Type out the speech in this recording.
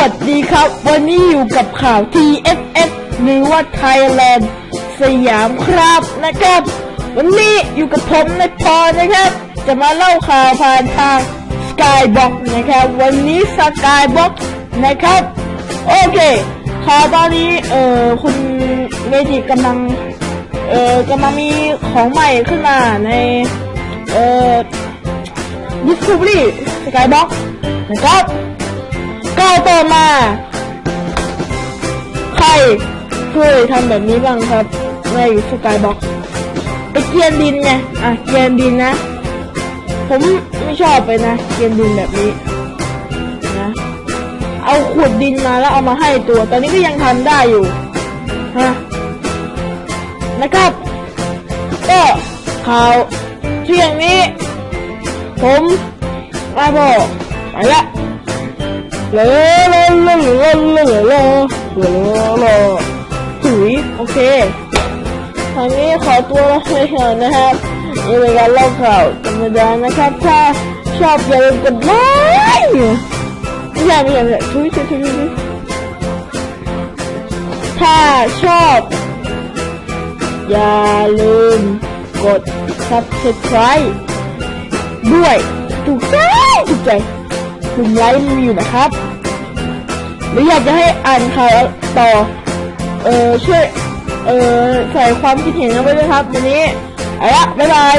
วัสดีครับ วันนี้อยู่กับข่าว TFS หรือว่า Thailand สยามครับนะครับ วันนี้อยู่กับผมนายพรนะครับ จะมาเล่าข่าวผ่านทาง Skybox นะครับ วันนี้ Skybox นะครับ โอเคข่าวตอนนี้เอ่อคุณเมจิกำลังเอ่อกำลังมีของใหม่ขึ้นมาในเอ่อ Discovery Skybox นะครับ ต่อมา ใครเคยทำแบบนี้บ้างครับในสกายบ็อกไปเกียนดินไงอะเกียนดินนะ ผมไม่ชอบไปนะเกียนดินแบบนี้นะเอาขวดดินมาแล้วเอามาให้ตัว ตอนนี้ก็ยังทำได้อยู่ฮะนะครับก็ข่าวเที่ยงนี้ ผมมาบอกไปละ ลาลาลาลาลาลาลาถุยโอเคคราวนี้ขอตัวลาไปก่อนนะครับนี่เป็นการเล่าข่าวธรรมดานะครับ ถ้าชอบอย่าลืมกดไลค์ไม่ใช่ไม่ใช่ไม่ใช่ถุยถุยถุยถุยถ้าชอบ อย่าลืมกด subscribe ด้วยถูกใจถูกใจ คุณไลฟ์มีอยู่นะครับ หรืออยากจะให้อ่านข่าวต่อ เออช่วย เออใส่ความคิดเห็นเอาไว้ด้วยครับ วันนี้เอาละบ๊ายบาย